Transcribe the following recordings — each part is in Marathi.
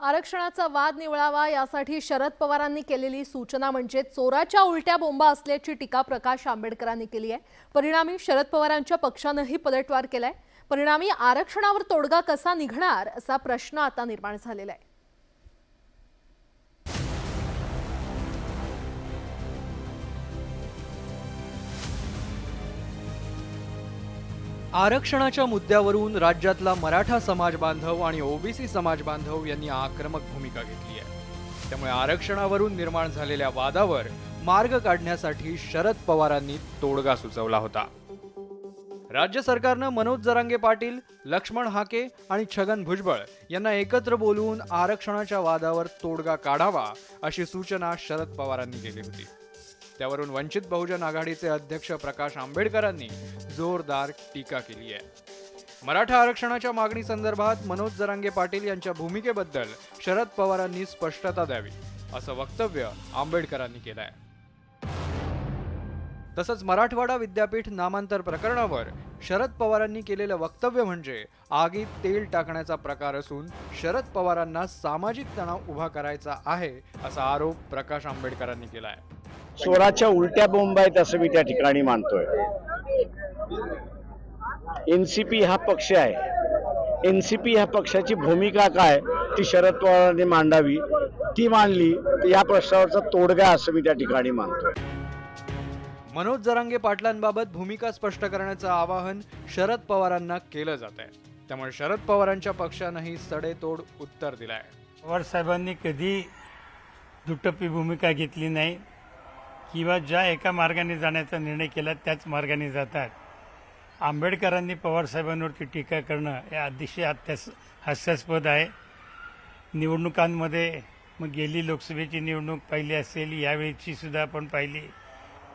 आरक्षणाचा वाद निवळावा यासाठी शरद पवारांनी केलेली सूचना म्हणजे चोराच्या उलट्या बोंबा असल्याची टीका प्रकाश आंबेडकरांनी केली आहे. परिणामी शरद पवारांच्या पक्षानंही पलटवार केलाय. परिणामी आरक्षणावर तोडगा कसा निघणार असा प्रश्न आता निर्माण झालेला आहे. आरक्षणाच्या मुद्द्यावरून राज्यातला मराठा समाज बांधव आणि ओबीसी समाज बांधव यांनी आक्रमक भूमिका घेतली आहे. त्यामुळे आरक्षणावरून निर्माण झालेल्या वादावर मार्ग काढण्यासाठी शरद पवारांनी तोडगा सुचवला होता. राज्य सरकारनं मनोज जरांगे पाटील लक्ष्मण हाके आणि छगन भुजबळ यांना एकत्र बोलवून आरक्षणाच्या वादावर तोडगा काढावा अशी सूचना शरद पवारांनी केली होती. त्यावरून वंचित बहुजन आघाडीचे अध्यक्ष प्रकाश आंबेडकरांनी जोरदार टीका केली आहे. मराठा आरक्षणाच्या मागणी संदर्भात मनोज जरांगे पाटील यांच्या भूमिकेबद्दल शरद पवारांनी स्पष्टता द्यावी असं वक्तव्य आंबेडकरांनी केलं आहे तसंच मराठवाडा विद्यापीठ नामांतर प्रकरणावर शरद पवारांनी केलेलं वक्तव्य म्हणजे आगीत तेल टाकण्याचा प्रकार असून शरद पवारांना सामाजिक तणाव उभा करायचा आहे असा आरोप प्रकाश आंबेडकरांनी केला आहे चोराच्या उलट्या बोंब आहेत असं मी त्या ठिकाणी मानतोय. एनसीपी हा पक्ष आहे. एनसीपी ह्या पक्षाची भूमिका काय ती शरद पवारांनी मांडावी ती मांडली तर या प्रश्नावरचा तोडगा असं मी त्या ठिकाणी मानतोय. मनोज जरांगे पाटलांबाबत भूमिका स्पष्ट करण्याचं आवाहन शरद पवारांना केलं जात आहे. त्यामुळे शरद पवारांच्या पक्षानंही सडेतोड उत्तर दिलंय. पवार साहेबांनी कधी दुटप्पी भूमिका घेतली नाही. किंवा ज्या एका मार्गाने जाण्याचा निर्णय केला त्याच मार्गाने जातात. आंबेडकरांनी पवार साहेबांवरती टीका करणं हे अतिशय अत्यास हास्यास्पद आहे. निवडणुकांमध्ये मग गेली लोकसभेची निवडणूक पाहिली असेल यावेळीची सुद्धा आपण पाहिली.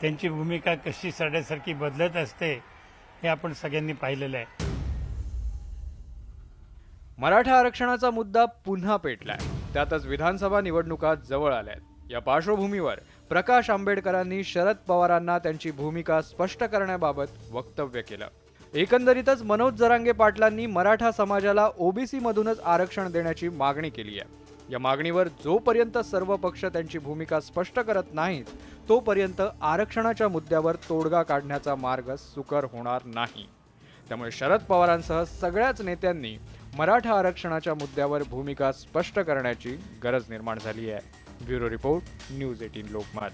त्यांची भूमिका कशी सरड्यासारखी बदलत असते हे आपण सगळ्यांनी पाहिलेलं आहे. मराठा आरक्षणाचा मुद्दा पुन्हा पेटलाय. त्यातच विधानसभा निवडणुका जवळ आल्यात. या पार्श्वभूमीवर प्रकाश आंबेडकरांनी शरद पवारांना त्यांची भूमिका स्पष्ट करण्याबाबत वक्तव्य केलं. एकंदरीतच मनोज जरांगे पाटलांनी मराठा समाजाला ओबीसी मधूनच आरक्षण देण्याची मागणी केली आहे. या मागणीवर जोपर्यंत सर्व पक्ष त्यांची भूमिका स्पष्ट करत नाहीत तोपर्यंत आरक्षणाच्या मुद्द्यावर तोडगा काढण्याचा मार्ग सुकर होणार नाही. त्यामुळे शरद पवारांसह सगळ्याच नेत्यांनी मराठा आरक्षणाच्या मुद्द्यावर भूमिका स्पष्ट करण्याची गरज निर्माण झाली आहे. Bureau Report, News 18 Lokmat.